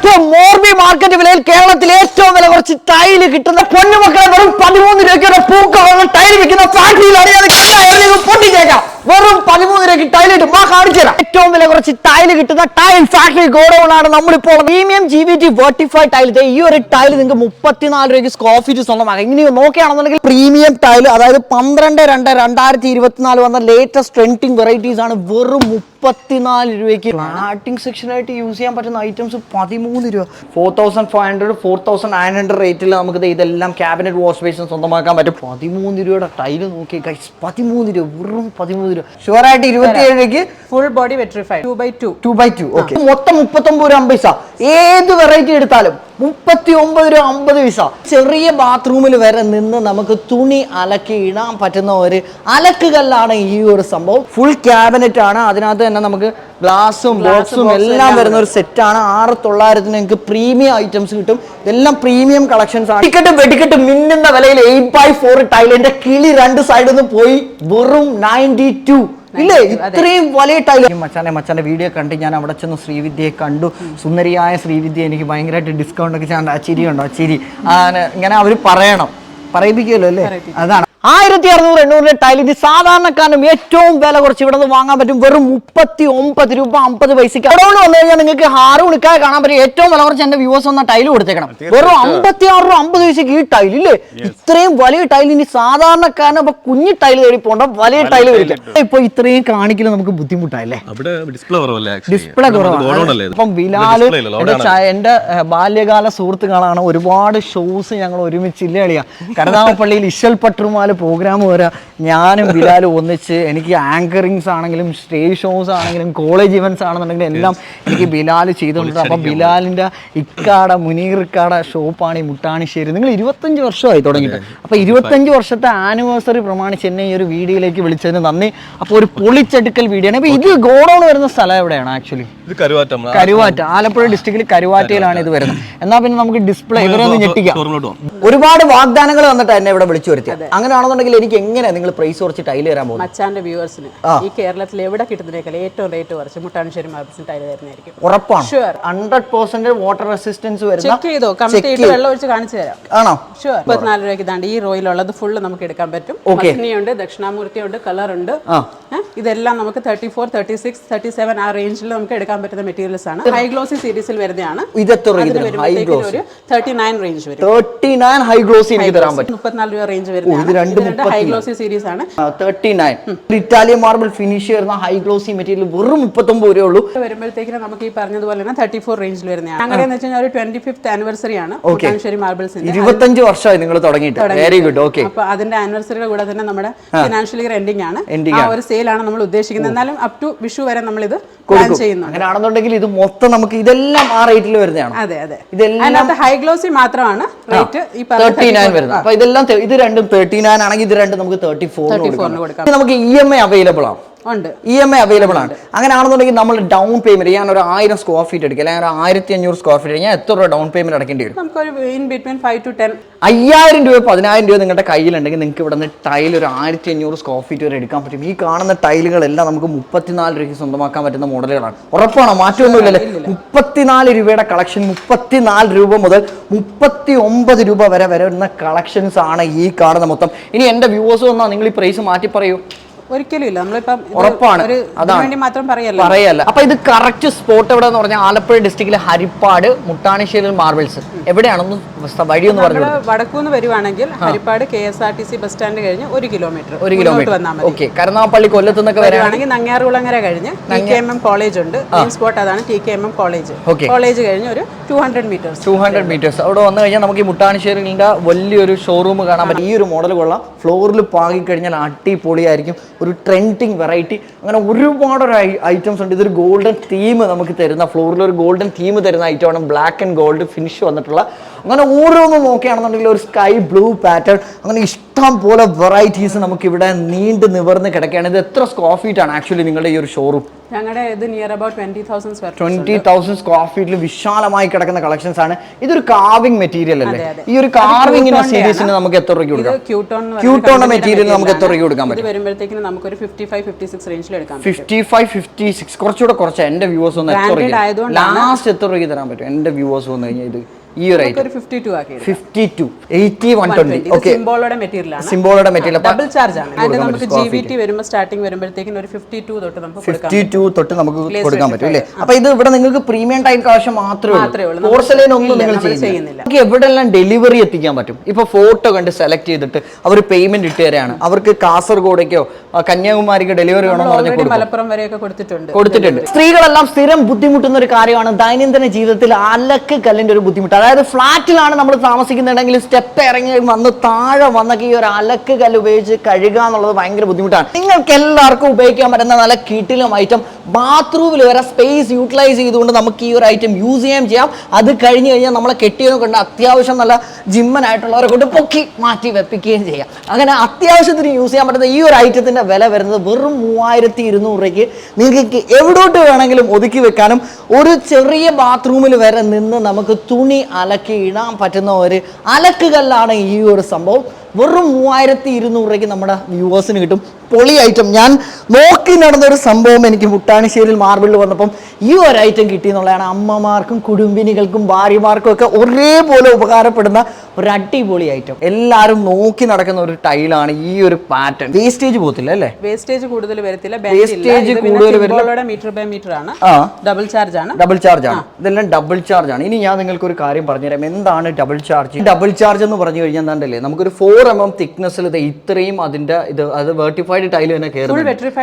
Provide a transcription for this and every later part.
കൊല്ലത്ത് മോർബി മാർക്കറ്റ് വിലയിൽ കേരളത്തിൽ ഏറ്റവും വില കുറച്ച് ടൈൽ കിട്ടുന്ന പൊന്നുമക്കളെ വെറും പതിമൂന്ന് രൂപയ്ക്ക് പൂക്കൾ ടൈൽ വിൽക്കുന്ന ഫാക്ടറിയിലാണ് പൊട്ടിച്ചേക്കാം. വെറും പതിമൂന്ന് രൂപയ്ക്ക് ടൈൽ കിട്ടും ആ കാണിച്ചു തരാം. ഏറ്റവും വില കുറച്ച് ടൈൽ കിട്ടുന്ന ടൈൽ ഫാക്ടറി ഗോഡൌൺ ആണ് നമ്മളിപ്പോൾ പ്രീമിയം ജി വി ടി വെർട്ടിഫൈ ടൈൽ ഈ ഒരു ടൈൽ നിങ്ങൾക്ക് മുപ്പത്തിനാല് രൂപയ്ക്ക് സ്ക്വയർ ഫീറ്റ് സ്വന്തമാക്കാം. ഇനി നോക്കുകയാണെന്നുണ്ടെങ്കിൽ പ്രീമിയം ടൈൽ അതായത് പന്ത്രണ്ട് രണ്ട് രണ്ടായിരത്തി ഇരുപത്തിനാല് വന്ന ലേറ്റസ്റ്റ് ട്രെൻഡിങ് വെറൈറ്റീസ് ആണ് വെറും മുപ്പത്തിനാല് രൂപയ്ക്ക്. ഫ്ലാറ്റിംഗ് സെക്ഷനായിട്ട് യൂസ് ചെയ്യാൻ പറ്റുന്ന ഐറ്റംസ് പതിമൂന്ന് രൂപ. Four thousand five hundred four thousand nine hundred റേറ്റിൽ നമുക്ക് ഇതെല്ലാം ക്യാബിനറ്റ് വാഷ് ബേസിന് സ്വന്തമാക്കാൻ പറ്റും. പതിമൂന്ന് രൂപയുടെ ടൈൽ നോക്കി ഗൈസ് പതിമൂന്ന് രൂപ വെറും പതിമൂന്ന് രൂപ. ഷുവറായിട്ട് ഇരുപത്തി full body vitrified two by two two by two okay മൊത്തം മുപ്പത്തൊമ്പത് രൂപ അമ്പത് പൈസ ഏത് വെറൈറ്റി എടുത്താലും മുപ്പത്തി ഒമ്പത് രൂപ അമ്പത് പൈസ ചെറിയ ബാത്റൂമിൽ വരെ നിന്ന് നമുക്ക് തുണി അലക്കി ഇടാൻ പറ്റുന്ന ഒരു അലക്കുകല്ലാണ് ഈ ഒരു സംഭവം. ഫുൾ ക്യാബിനറ്റ് ആണ്. അതിനകത്ത് തന്നെ നമുക്ക് ഗ്ലാസും ബോക്സും എല്ലാം വരുന്ന ഒരു സെറ്റ് ആണ്. ആറ് തൊള്ളായിരത്തിന് നിങ്ങൾക്ക് പ്രീമിയം ഐറ്റംസ് കിട്ടും. ഇതെല്ലാം പ്രീമിയം കളക്ഷൻസ് ആണ്. ടിക്കറ്റ് വെടിക്കെട്ട് മിന്നുന്ന വിലയിൽ എയ്റ്റ് ബൈ ഫോർ ടൈലിന്റെ കിളി രണ്ട് സൈഡിൽ നിന്ന് പോയി. വെറും നയന്റി ടു ഇല്ലേ? ഇത്രയും വലിയ മച്ചാനെ മച്ചാന്റെ വീഡിയോ കണ്ട് ഞാൻ അവിടെ ചെന്ന് ശ്രീവിദ്യയെ കണ്ടു. സുന്ദരിയായ ശ്രീവിദ്യ എനിക്ക് ഭയങ്കരമായിട്ട് ഡിസ്കൗണ്ട് ഒക്കെ ചെയ്യാൻ ചിരി ഉണ്ടോ ചിരി. ആ, ഇങ്ങനെ അവർ പറയണം. പറയിപ്പിക്കുമല്ലോ അല്ലേ? അതാണ്. ആയിരത്തി അറുന്നൂറ് എണ്ണൂറിന്റെ ടൈൽ ഇത് സാധാരണക്കാരനും ഏറ്റവും വില കുറച്ച് ഇവിടെ നിന്ന് വാങ്ങാൻ പറ്റും വെറും മുപ്പത്തി ഒമ്പത് രൂപ അമ്പത് പൈസക്ക്. അവിടെ വന്നു കഴിഞ്ഞാൽ നിങ്ങൾക്ക് ഹാറ് ഉണിക്കാതെ കാണാൻ പറ്റും. ഏറ്റവും വില കുറച്ച് എന്റെ വ്യൂവേഴ്സ് വന്ന ടൈൽ കൊടുത്തേക്കണം വെറും അമ്പത്തി ആറ് രൂപ അമ്പത് പൈസക്ക് ഈ ടൈൽ ഇല്ലേ? ഇത്രയും വലിയ ടൈൽ ഇനി സാധാരണക്കാരന് അപ്പൊ കുഞ്ഞു ടൈൽ തേടി പോണ്ട വലിയ ടൈൽ വരില്ല. ഇപ്പൊ ഇത്രയും കാണിക്കൽ നമുക്ക് ബുദ്ധിമുട്ടായില്ലേ അവിടെ ഡിസ്പ്ലേ? കുറവാണ്? അപ്പം ബിലാൽ എന്റെ ബാല്യകാല സുഹൃത്തുക്കളാണ് ഒരുപാട് ഷോസ് ഞങ്ങൾ ഒരുമിച്ച് ഇല്ലേ കളിയാ കരുതാമപ്പള്ളിയിൽ ഇഷൽ പട്ടുമാൽ പ്രോഗ്രാം വരെ. ഞാനും ബിലാലും ഒന്നിച്ച് എനിക്ക് ആങ്കറിങ്സ് ആണെങ്കിലും സ്റ്റേജ് ഷോസ് ആണെങ്കിലും കോളേജ് ഇവന്റ്സ് ആണെന്നുണ്ടെങ്കിലും എല്ലാം എനിക്ക് ബിലാൽ ചെയ്തുകൊണ്ടിരുന്നത് അപ്പം ബിലാലിന്റെ ഇക്കാട മുനീർ ഇക്കാട ഷോപ്പാണ് ഈ മുട്ടാണിശ്ശേരി. നിങ്ങൾ ഇരുപത്തഞ്ച് വർഷമായി തുടങ്ങിയിട്ട്. അപ്പോൾ ഇരുപത്തഞ്ച് വർഷത്തെ ആനിവേഴ്സറി പ്രമാണിച്ച് എന്നെ ഈ ഒരു വീഡിയോയിലേക്ക് വിളിച്ചതിന് നന്ദി. അപ്പോൾ ഒരു പൊളിച്ചെടുക്കൽ വീഡിയോ ആണ്. അപ്പോൾ ഇത് ഗോഡൗൺ വരുന്ന സ്ഥലം എവിടെയാണ് ആക്ച്വലി ഇത് കരുവാറ്റം. കരുവാറ്റ. ആലപ്പുഴ ഡിസ്ട്രിക്റ്റിൽ കരുവാറ്റയിലാണ് ഇത് വരുന്നത്. എന്നാൽ പിന്നെ നമുക്ക് ഡിസ്പ്ലേ ഇവരെ ഒന്ന് ഞെട്ടിക്കാം. ഒരുപാട് വാഗ്ദാനങ്ങൾ വന്നിട്ട് എന്നെ ഇവിടെ വിളിച്ചു വരുത്തി അങ്ങനെയാണെന്നുണ്ടെങ്കിൽ എനിക്ക് എങ്ങനെ നിങ്ങൾ പ്രൈസ് കുറച്ച് ടൈൽ തരാൻ പോകുന്നത്? മച്ചാന്റെ വ്യൂവേഴ്സിന് ഈ കേരളത്തിൽ എവിടെ കിട്ടുന്നതിനേക്കാൾ ഏറ്റവും റേറ്റ് കുറച്ച് മുട്ടാണിശ്ശേരി മാർബിൾസിന് ടൈൽ തരുന്നതായിരിക്കും ഉറപ്പാണ്. Sure hundred percent water resistance വരുന്ന ചെക്ക് ചെയ്തോ? കംപ്ലീറ്റ് വെള്ളം ഒഴിച്ച് കാണിച്ചു തരാം. ആണോ? ഷുവർ മുപ്പത്തിനാല് രൂപയ്ക്ക് ഇതാണ്ട് ഈ റോയിലുള്ളത് ഫുള്ള് നമുക്ക് എടുക്കാൻ പറ്റും. ഉണ്ട് മഗ്നിയുണ്ട് ദക്ഷിണാമൂർത്തി ഉണ്ട് കളർ ഉണ്ട് ഇതെല്ലാം നമുക്ക് thirty four thirty six thirty seven ആ റേഞ്ചിൽ നമുക്ക് എടുക്കാൻ പറ്റുന്ന മെറ്റീരിയൽസ് ആണ്. ഹൈ ഗ്ലോസി സീരീസിൽ വരുന്നതാണ്. തേർട്ടി നയൻ റേഞ്ച് വരും? തേർട്ടി നയൻ ഹൈ ഗ്ലോസി എനിക്ക് തരാൻ പറ്റും. മുപ്പത്തിനാല് രൂപ റേഞ്ച് ഇത് ഹൈ ഗ്ലോസി സീരീസ് ആണ്. Thirty nine Italian marble finish വരുന്ന ഹൈ ഗ്ലോസി മെറ്റീരിയൽ വെറും മുപ്പത്തൊമ്പത് രൂപ ഉള്ളൂ. വരുമ്പോഴത്തേക്കും നമുക്ക് ഈ പറഞ്ഞതുപോലെ തന്നെ തേർട്ടി ഫോർ റേഞ്ചിൽ വരുന്നതാണ്. അങ്ങനെ എന്ന് വെച്ചാൽ ഒരു ട്വന്റി ഫിഫ്ത് ആനിവേഴ്സറി ആണ് മാർബിൾസ് ഇരുപത്തഞ്ച് വർഷമായി നിങ്ങൾ തുടങ്ങിയിട്ട്. വെരി ഗുഡ് ഓക്കെ അപ്പൊ അതിന്റെ ആനിവേഴ്സറിയുടെ കൂടെ തന്നെ നമ്മുടെ ഫിനാൻഷ്യൽ ഇയർ എൻഡിംഗ് ആണ്. ആ ഒരു സെയിൽ ആണ് നമ്മൾ ഉദ്ദേശിക്കുന്നത്. എന്നാലും അപ് ടു വിഷു വരെ നമ്മൾ ഇത് പ്ലാൻ ചെയ്യുന്നുണ്ട്. അങ്ങനെയാണെന്നുണ്ടെങ്കിൽ ഇത് മൊത്തം നമുക്ക് ഇതെല്ലാം ആ റേറ്റിൽ വരുന്നതാണ്. അതെ അതെ. ഇതെല്ലാം ഹൈ ഗ്ലോസി മാത്രമാണ് റേറ്റ് ഈ തേർട്ടി നയൻ വരുന്നത്. അപ്പൊ ഇതെല്ലാം ഇത് രണ്ടും തേർട്ടി നയൻ ആണെങ്കിൽ ഇത് രണ്ട് നമുക്ക് തേർട്ടി ഫോറിന് കൊടുക്കാം. കൊടുക്കാം നമുക്ക് ഇ എം ഐ അവൈലബിൾ ആണ് ഉണ്ട്. ഇ എം ഐ അവൈലബിൾ ആണ്. അങ്ങനെയാണെന്നുണ്ടെങ്കിൽ നമ്മൾ ഡൗൺ പേയ്മെന്റ് ഞാൻ ഒരു ആയിരം സ്ക്വയർ ഫീറ്റ് എടുക്കുക അല്ലെങ്കിൽ ഒരു ആയിരത്തി അഞ്ഞൂറ് സ്ക്വയർ ഫീറ്റ് ഞാൻ എത്ര രൂപ ഡൗൺ പേയ്മെന്റ് അടക്കേണ്ടി വരും? നമുക്കൊരു in between five to ten അയ്യായിരം രൂപ പതിനായിരം രൂപ നിങ്ങളുടെ കയ്യിലുണ്ടെങ്കിൽ നിങ്ങൾക്ക് ഇവിടെ നിന്ന് ടൈൽ ഒരു ആയിരത്തി അഞ്ഞൂറ് സ്ക്വയർ ഫീറ്റ് വരെ എടുക്കാൻ പറ്റും. ഈ കാണുന്ന ടൈലുകളെല്ലാം നമുക്ക് മുപ്പത്തിനാല് രൂപയ്ക്ക് സ്വന്തമാക്കാൻ പറ്റുന്ന മോഡലുകളാണ്. ഉറപ്പാണ്? മാറ്റമൊന്നുമില്ലല്ലേ? മുപ്പത്തിനാല് രൂപയുടെ കളക്ഷൻ മുപ്പത്തിനാല് രൂപ മുതൽ മുപ്പത്തി ഒമ്പത് രൂപ വരെ വരുന്ന കളക്ഷൻസ് ആണ് ഈ കാണുന്ന മൊത്തം. ഇനി എന്റെ വ്യൂവേഴ്സ് വന്നാൽ നിങ്ങൾ ഈ പ്രൈസ് മാറ്റി പറയൂ. ഒരിക്കലും ഇല്ല. നമ്മളിപ്പം ഇത് ഉറപ്പാണ്. ഒരു അതാണ്. വേണ്ടി മാത്രം പറയല്ല? പറയല്ല. അപ്പൊ ഇത് കറക്റ്റ് സ്പോട്ട് എവിടെ എന്ന് പറഞ്ഞാൽ ആലപ്പുഴ ഡിസ്ട്രിക്റ്റിലെ ഹരിപ്പാട് മുട്ടാണിശ്ശേരി മാർബിൾസ് എവിടെയാണെന്ന് വഴിയൊന്നും പറഞ്ഞു വടക്കൂന്ന് വരുവാണെങ്കിൽ Harippad K S R T C bus stand കഴിഞ്ഞ് ഒരു കിലോമീറ്റർ ഒരു കിലോമീറ്റർ വന്നാൽ മതി. ഓക്കെ കരുനാഗപ്പള്ളി കൊല്ലത്ത് നിന്നൊക്കെ വരാൻ വരുവാണെങ്കിൽ നങ്ങ്യാറുകുളങ്ങര കഴിഞ്ഞ് T K M M college ഉണ്ട്. സ്പോട്ട് അതാണ് T K M M college. College കഴിഞ്ഞ് ഒരു two hundred metres two hundred metres അവിടെ വന്നു കഴിഞ്ഞാൽ നമുക്ക് ഈ മുട്ടാണിശ്ശേരിന്റെ വലിയൊരു ഷോറൂം കാണാൻ പറ്റും. ഈ ഒരു മോഡൽ കൊള്ളാം. ഫ്ലോറിൽ പാകി കഴിഞ്ഞാൽ അടിപൊളിയായിരിക്കും. ഒരു ട്രെൻഡിങ് വെറൈറ്റി അങ്ങനെ ഒരുപാട് ഒരു ഐറ്റംസ് ഉണ്ട്. ഇതൊരു ഗോൾഡൻ തീം നമുക്ക് തരുന്ന ഫ്ലോറിൽ ഒരു ഗോൾഡൻ തീം തരുന്ന ഐറ്റമാണ് ബ്ലാക്ക് ആൻഡ് ഗോൾഡ് ഫിനിഷ് വന്നിട്ടുള്ള അങ്ങനെ ഓരോന്നും നോക്കുകയാണെന്നുണ്ടെങ്കിൽ ഒരു സ്കൈ ബ്ലൂ പാറ്റേൺ അങ്ങനെ ഇഷ്ടം പോലെ വെറൈറ്റീസ് നമുക്ക് ഇവിടെ നീണ്ട് നിവർന്ന് കിടക്കുകയാണ്. ഇത് എത്ര സ്ക്വയർ ഫീറ്റ് ആണ് ആക്ച്വലി നിങ്ങളുടെ ഈ ഒരു ഷോറൂം ഞങ്ങളുടെ ഇത് near about twenty thousand square twenty thousand square ഫീറ്റിൽ വിശാലമായി കിടക്കുന്ന കളക്ഷൻസ് ആണ്. ഇതൊരു കാവിംഗ് മെറ്റീരിയൽ അല്ലേ. ഈ ഒരു കാർവിംഗിന്റെ കാർവിംഗിന് സീരീസിന് നമുക്ക് എത്ര രൂപയ്ക്ക് കൊടുക്കാം? ക്യൂട്ടോൺ മെറ്റീരിയൽ നമുക്ക് എത്ര രൂപയ്ക്ക് കൊടുക്കാൻ പറ്റും? വരുമ്പോഴത്തേക്കും നമുക്കൊരു ഫിഫ്റ്റി ഫൈവ് ഫിഫ്റ്റി സിക്സ് റേഞ്ചിൽ എടുക്കാം ഫിഫ്റ്റി ഫൈവ് ഫിഫ്റ്റി സിക്സ് കുറച്ചുകൂടെ കുറച്ച്. എന്റെ വ്യൂവേഴ്സ് ഒന്ന് എത്ര ലാസ്റ്റ് എത്ര രൂപയ്ക്ക് തരാൻ പറ്റും? എന്റെ വ്യൂവേഴ്സ് വന്നു കഴിഞ്ഞാൽ ഇത് ഈ ഒരു ഫിഫ്റ്റി ടു ആക്കി fifty two eighty one twenty okay സിംബോളോടെ material ആണ്. സിംബോളുടെ മെറ്റീരിയൽ ഡബിൾ ചാർജ് ആണ്. നമുക്ക് പറ്റും ജി വി ടി വരുമ്പോൾ സ്റ്റാർട്ടിംഗ് വരുമ്പോഴത്തേക്കും ഒരു ഫിഫ്റ്റി ടു തൊട്ട് നമുക്ക് കൊടുക്കാം ഫിഫ്റ്റി ടു തൊട്ട് നമുക്ക് കൊടുക്കാൻ പറ്റും അല്ലേ? 25. അപ്പൊ ഇത് ഇവിടെ നിങ്ങൾക്ക് പ്രീമിയം ടൈപ്പ് ആവശ്യം മാത്രമേ മാത്രമേ ഉള്ളൂ. ഉള്ളൂ. പോർസലൈൻ ഒന്നും നിങ്ങൾ ചെയ്യുന്നില്ല. നമുക്ക് എവിടെല്ലാം ഡെലിവറി എത്തിക്കാൻ പറ്റും? ഇപ്പൊ ഫോട്ടോ കണ്ട് സെലക്ട് ചെയ്തിട്ട് അവർ പേയ്മെന്റ് ഇട്ട് തരാണ്. അവർക്ക് കാസർഗോഡേക്കോ കന്യാകുമാരിക്കോ ഡെലിവറി വേണം പറഞ്ഞു മലപ്പുറം വരെയൊക്കെ കൊടുത്തിട്ടുണ്ട് കൊടുത്തിട്ടുണ്ട്. സ്ത്രീകളെല്ലാം സ്ഥിരം ബുദ്ധിമുട്ടുന്ന ഒരു കാര്യമാണ്. ദൈനംദിന ജീവിതത്തിൽ അലക്ക് കല്ലിന്റെ ഒരു ബുദ്ധിമുട്ട്. അതായത് ഫ്ലാറ്റിലാണ് നമ്മൾ താമസിക്കുന്നുണ്ടെങ്കിൽ സ്റ്റെപ്പ് ഇറങ്ങി വന്ന് താഴെ വന്നൊക്കെ ഈ ഒരു അലക്ക് കല്ല് ഉപയോഗിച്ച് കഴുകുക എന്നുള്ളത് ഭയങ്കര ബുദ്ധിമുട്ടാണ്. നിങ്ങൾക്ക് എല്ലാവർക്കും ഉപയോഗിക്കാൻ പറ്റുന്ന നല്ല കിട്ടിലും ഐറ്റം ബാത്റൂമിൽ വരെ സ്പേസ് യൂട്ടിലൈസ് ചെയ്തുകൊണ്ട് നമുക്ക് ഈ ഒരു ഐറ്റം യൂസ് ചെയ്യാൻ ചെയ്യാം. അത് കഴിഞ്ഞ് കഴിഞ്ഞാൽ നമ്മളെ കെട്ടിയതിനെ കൊണ്ട് അത്യാവശ്യം നല്ല ജിമ്മനായിട്ടുള്ളവരെ കൊണ്ട് പൊക്കി മാറ്റി വെപ്പിക്കുകയും ചെയ്യാം. അങ്ങനെ അത്യാവശ്യത്തിന് യൂസ് ചെയ്യാൻ പറ്റുന്ന ഈ ഒരു ഐറ്റത്തിന്റെ വില വരുന്നത് വെറും മൂവായിരത്തി ഇരുന്നൂറ് രൂപയ്ക്ക് നിങ്ങൾക്ക് എവിടോട്ട് വേണമെങ്കിലും ഒതുക്കി വെക്കാനും ഒരു ചെറിയ ബാത്റൂമിൽ വരെ നിന്ന് നമുക്ക് തുണി അലക്കി ഇടാൻ പറ്റുന്ന ഒരു അലക്കുകല്ലാണ് ഈ ഒരു സംഭവം. വെറും മൂവായിരത്തി ഇരുന്നൂറ് രൂപയ്ക്ക് നമ്മുടെ വ്യൂവേഴ്സിന് കിട്ടും. പൊളി ഐറ്റം ഞാൻ നോക്കി നടന്ന ഒരു സംഭവം എനിക്ക് മുട്ടാണിശ്ശേരിയിൽ മാർബിളിൽ വന്നപ്പം ഈ ഒരു ഐറ്റം കിട്ടി എന്നുള്ളതാണ്. അമ്മമാർക്കും കുടുംബിനികൾക്കും ഭാര്യമാർക്കും ഒക്കെ ഒരേപോലെ ഉപകാരപ്പെടുന്ന ഒരു അടിപൊളി ഐറ്റം എല്ലാവരും നോക്കി നടക്കുന്ന ഒരു ടൈലാണ് ഈ ഒരു പാറ്റേൺ വേസ്റ്റേജ് പോകത്തില്ല അല്ലേ? വേസ്റ്റേജ് കൂടുതൽ വരത്തില്ല. വേസ്റ്റേജ് കൂടുതൽ വരില്ല. മീറ്റർ ബൈ മീറ്റർ ആണ്. ഡബിൾ ചാർജ് ആണ്. ഡബിൾ ചാർജ് ആണ്. ഇതെല്ലാം ഡബിൾ ചാർജ് ആണ്. ഇനി ഞാൻ നിങ്ങൾക്ക് ഒരു കാര്യം പറഞ്ഞുതരാം. എന്താണ് ഡബിൾ ചാർജ് ഡബിൾ ചാർജ് എന്ന് പറഞ്ഞു കഴിഞ്ഞാൽ എന്താണ്ടല്ലേ? നമുക്കൊരു ഫോർ എം എം തിക്നെസ്സിൽ ഇത് ഇത്രയും അതിന്റെ ഇത് അത് വെർട്ടിഫൈഡ് ടൈൽ തന്നെ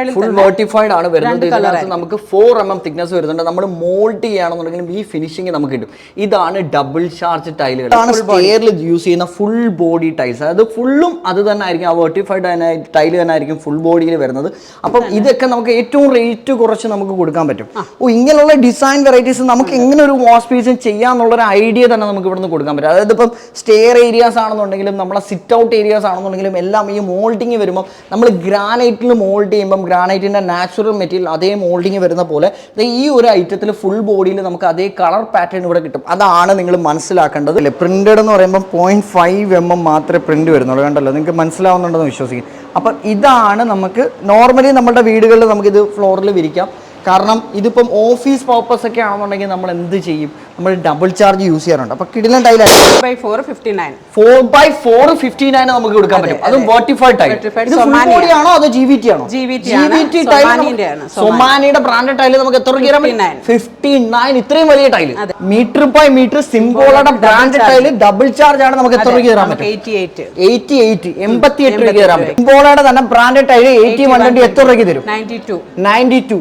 ൽ ഫുൾ വെർട്ടിഫൈഡ് ആണ് വരുന്നത്. ഇതിനകത്ത് നമുക്ക് ഫോർ എം എം തിക്നെസ് വരുന്നുണ്ട്. നമ്മൾ മോൾഡ് ചെയ്യുകയാണെന്നുണ്ടെങ്കിലും ഈ ഫിനിഷിംഗ് നമുക്ക് കിട്ടും. ഇതാണ് ഡബിൾ ചാർജ് ടൈലുകൾ സ്റ്റെയറിൽ യൂസ് ചെയ്യുന്ന ഫുൾ ബോഡി ടൈൽസ് അതായത് ഫുള്ളും അത് തന്നെ ആയിരിക്കും. ആ വെർട്ടിഫൈഡ് ടൈൽ തന്നെ ആയിരിക്കും ഫുൾ ബോഡിയിൽ വരുന്നത്. അപ്പം ഇതൊക്കെ നമുക്ക് ഏറ്റവും റേറ്റ് കുറച്ച് നമുക്ക് കൊടുക്കാൻ പറ്റും. ഓ ഇങ്ങനെയുള്ള ഡിസൈൻ വെറൈറ്റീസ് നമുക്ക് എങ്ങനെ ഒരു വാഷ് പീസും ചെയ്യാന്നുള്ള ഒരു ഐഡിയ തന്നെ നമുക്ക് ഇവിടുന്ന് കൊടുക്കാൻ പറ്റും. അതായത് ഇപ്പം സ്റ്റെയർ ഏരിയാസ് ആണെന്നുണ്ടെങ്കിലും നമ്മളെ സിറ്റ് ഔട്ട് ഏരിയാസ് ആണെന്നുണ്ടെങ്കിലും എല്ലാം ഈ മോൾഡിങ് വരുമ്പോൾ നമ്മൾ ഗ്രാനൈറ്റിൽ മോൾഡ് ചെയ്യുമ്പം ഗ്രാനൈറ്റിന്റെ നാച്ചുറൽ മെറ്റീരിയൽ അതേ മോൾഡിങ് വരുന്ന പോലെ ഈ ഒരു ഐറ്റത്തിൽ ഫുൾ ബോഡിയിൽ നമുക്ക് അതേ കളർ പാറ്റേൺ ഇവിടെ കിട്ടും. അതാണ് നിങ്ങൾ മനസ്സിലാക്കേണ്ടത്. അല്ലേ? പ്രിന്റഡ് എന്ന് പറയുമ്പോൾ പോയിന്റ് ഫൈവ് എം എം മാത്രമേ പ്രിന്റ് വരുന്നുള്ളൂ. കണ്ടല്ലോ? നിങ്ങൾക്ക് മനസ്സിലാവുന്നുണ്ടെന്ന് വിശ്വസിക്കും അപ്പം ഇതാണ് നമുക്ക് നോർമലി നമ്മുടെ വീടുകളിൽ നമുക്കിത് ഫ്ലോറിൽ വിരിക്കാം. കാരണം ഇതിപ്പം ഓഫീസ് പർപ്പസ് ഒക്കെ ആണെന്നുണ്ടെങ്കിൽ നമ്മൾ എന്ത് ചെയ്യും? നമ്മൾ ഡബിൾ ചാർജ് യൂസ് ചെയ്യാറുണ്ട്. അപ്പൊ കിടിലൻ tile by four fifty nine four by four fifty nine നമുക്ക് കൊടുക്കാൻ പറ്റും. അതും വെർട്ടിഫൈഡ് ടൈൽ ആണോ അതോ ജി വി ടി ആണോ? GVT ആണ്. ടൈൽ Somaniയുടെ ആണ്. സൊമാനിയുടെ ബ്രാൻഡ് ടൈൽ നമുക്ക് എത്ര രൂപ 59. ഫിഫ്റ്റി നയൻ ഇത്രയും വലിയ ടൈൽ മീറ്റർ ബൈ മീറ്റർ സിംബോളുടെ ബ്രാൻഡ് ടൈൽ ഡബിൾ ചാർജ് ആണ് നമുക്ക് എത്ര രൂപ തരാൻ പറ്റും? എയ്റ്റി എയ്റ്റ് എൺപത്തി എട്ട് തരാൻ പറ്റും. സിംബോളയുടെ തന്നെ ബ്രാൻഡ് ടൈൽ എയ്റ്റി വൺ എത്ര രൂപയ്ക്ക് തരും? Ninety two ninety two